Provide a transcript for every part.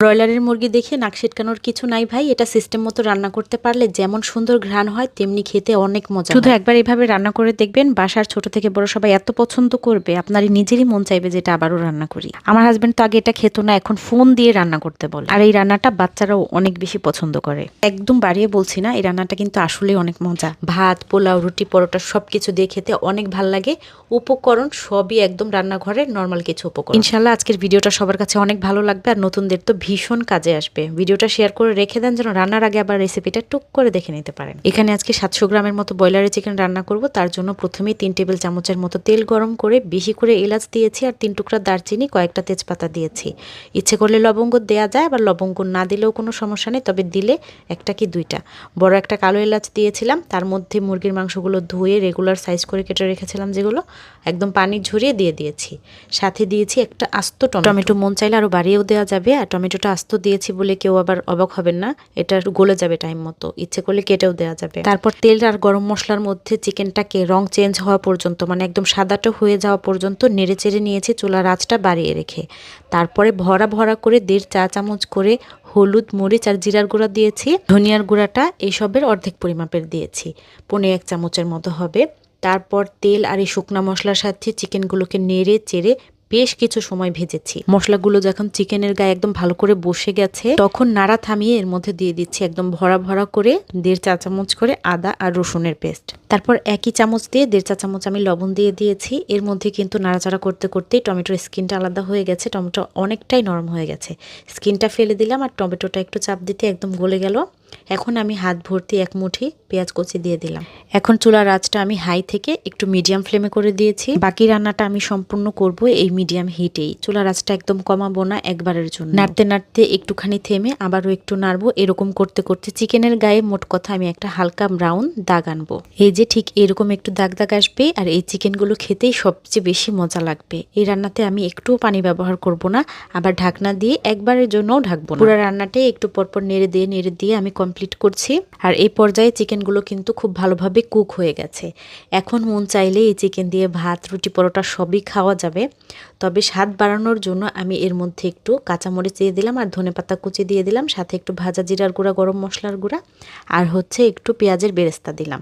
ব্রয়লারের মুরগি দেখে নাক সিটকানোর কিছু নাই ভাই এটা সিস্টেম মতো রান্না করতে পারলে যেমন সুন্দর ঘ্রাণ হয় তেমনি খেতে অনেক মজা শুধু একবার এইভাবে রান্না করে দেখবেন বাসার ছোট থেকে বড় সবাই এত পছন্দ করবে আপনারই নিজেরই মন চাইবে যে এটা আবারও রান্না করি। আমার হাজবেন্ড তো আগে এটা খেত না এখন ফোন দিয়ে রান্না করতে বলে। আর এই রান্নাটা বাচ্চারাও অনেক বেশি পছন্দ করে। একদম বাড়িয়ে বলছি না এই রান্নাটা কিন্তু আসলে অনেক মজা। ভাত পোলাও রুটি পরোটা সবকিছু দিয়ে খেতে অনেক ভালো লাগে। উপকরণ সবই একদম রান্নাঘরের নর্মাল কিছু উপকরণ। ইনশাল্লাহ আজকের ভিডিওটা সবার কাছে অনেক ভালো লাগবে আর নতুনদের তো ভীষণ কাজে আসবে। ভিডিওটা শেয়ার করে রেখে দেন যেন রান্নার আগে আবার রেসিপিটা টুক করে দেখে নিতে পারেন। এখানে আজকে সাতশো গ্রামের মতো ব্রয়লারের চিকেন রান্না করব। তার জন্য প্রথমেই তিন টেবিল চামচের মতো তেল গরম করে বেশি করে এলাচ দিয়েছি আর তিন টুকরা দারচিনি, কয়েকটা তেজপাতা দিয়েছি। ইচ্ছে করলে লবঙ্গ দেওয়া যায়, আবার লবঙ্গ না দিলেও কোনো সমস্যা নেই, তবে দিলে একটা কি দুইটা। বড় একটা কালো এলাচ দিয়েছিলাম, তার মধ্যে মুরগির মাংসগুলো ধুয়ে রেগুলার সাইজ করে কেটে রেখেছিলাম যেগুলো একদম পানি ঝরিয়ে দিয়ে দিয়েছি। সাথে দিয়েছি একটা আস্ত টমেটো। টমেটো মন চাইলে আরও বাড়িয়েও দেওয়া যাবে, আর টমেটোটা আস্ত দিয়েছি বলে কেউ আবার অবাক হবেন না। এটা গলে যাবে টাইম মতো। ইচ্ছে করলে কেটেও দেওয়া যাবে। তারপর তেল আর গরম মশলার মধ্যে চিকেনটাকে রং চেঞ্জ হওয়া পর্যন্ত মানে একদম সাদাটা হয়ে যাওয়া পর্যন্ত নেড়ে চেড়ে নিয়েছি চুলার আঁচটা বাড়িয়ে রেখে। তারপরে ভরা ভরা করে দেড় চা চামচ করে হলুদ, মরিচ আর জিরার গুঁড়া দিয়েছি। ধনিয়ার গুঁড়াটা এইসবের অর্ধেক পরিমাপের দিয়েছি। পনে এক চামচের মতো হবে। তারপর তেল আর এই শুকনা মশলার সাথে চিকেনগুলোকে নেড়ে চেড়ে বেশ কিছু সময় ভেজেছি। মশলাগুলো যখন চিকেনের গায়ে একদম ভালো করে বসে গেছে, তখন নাড়া থামিয়ে এর মধ্যে দিয়ে দিচ্ছি একদম ভরা ভরা করে দেড় চা চামচ করে আদা আর রসুনের পেস্ট। তারপর একই চামচ দিয়ে দেড় চা চামচ আমি লবণ দিয়ে দিয়েছি। এর মধ্যে কিন্তু নাড়াচাড়া করতে করতেই টমেটোর স্কিনটা আলাদা হয়ে গেছে, টমেটো অনেকটাই নরম হয়ে গেছে। স্কিনটা ফেলে দিলাম আর টমেটোটা একটু চাপ দিতে একদম গলে গেল। এখন আমি হাত ভর্তি এক মুঠি পেঁয়াজ কচি দিয়ে দিলাম। এখন চুলার আঁচটা আমি হাই থেকে একটু মিডিয়াম ফ্লেমে করে দিয়েছি। বাকি রান্নাটা আমি সম্পূর্ণ করব এই মিডিয়াম হিটেই। চুলার আঁচটা একদম কমাবো না একবারের জন্য। নাড়তে নাড়তে একটুখানি থেমে আবারও একটু নাড়বো। এরকম করতে করতে চিকেনের গায়ে মোট কথা আমি একটা হালকা ব্রাউন দাগ আনব। এই যে ঠিক এরকম একটু দাগ দাগ আসবে আর এই চিকেনগুলো খেতেই সবচেয়ে বেশি মজা লাগবে। এই রান্নাতে আমি একটুও পানি ব্যবহার করব না। আবার ঢাকনা দিয়ে একবারের জন্যও ঢাকবো পুরো রান্নাটাই একটু পরপর নেড়ে দিয়ে নেড়ে দিয়ে আমি কমপ্লিট করছি। আর এই পর্যায়ে চিকেনগুলো কিন্তু খুব ভালোভাবে কুক হয়ে গেছে। এখন মন চাইলে এই চিকেন দিয়ে ভাত, রুটি, পরোটা সবই খাওয়া যাবে। তবে স্বাদ বাড়ানোর জন্য আমি এর মধ্যে একটু কাঁচামরিচ দিয়ে দিলাম আর ধনে পাতা কুচি দিয়ে দিলাম, সাথে একটু ভাজা জিরার গুঁড়া, গরম মশলার গুঁড়া, আর হচ্ছে একটু পেঁয়াজের বেরেস্তা দিলাম।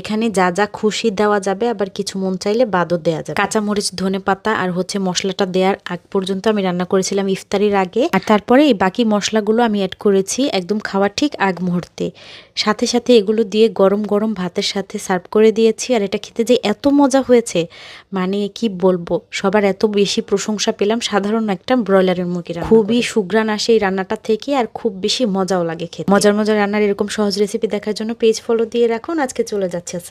এখানে যা যা খুশি দেওয়া যাবে, আবার কিছু মন চাইলে বাদও দেওয়া যাবে। কাঁচামরিচ, ধনে পাতা আর হচ্ছে মশলাটা দেওয়ার আগ পর্যন্ত আমি রান্না করেছিলাম ইফতারির আগে। আর তারপরে এই বাকি মশলাগুলো আমি অ্যাড করেছি, একদম খাওয়ার ঠিক আগ। মুহূর্তে। সাথে সাথে এগুলো দিয়ে গরম গরম ভাতের সাথে সার্ভ করে দিয়েছি আর এটা খেতে যে এত মজা হয়েছে মানে কি বলব সবার এত বেশি প্রশংসা পেলাম সাধারণ একটা ব্রয়লারের মুখে খুবই সুগ্রান আসে এই রান্নাটা থেকে আর খুব বেশি মজাও লাগে খেতে। মজার মজার রান্নার এরকম সহজ রেসিপি দেখার জন্য পেজ ফলো দিয়ে রাখুন। আজকে চলে যাচ্ছে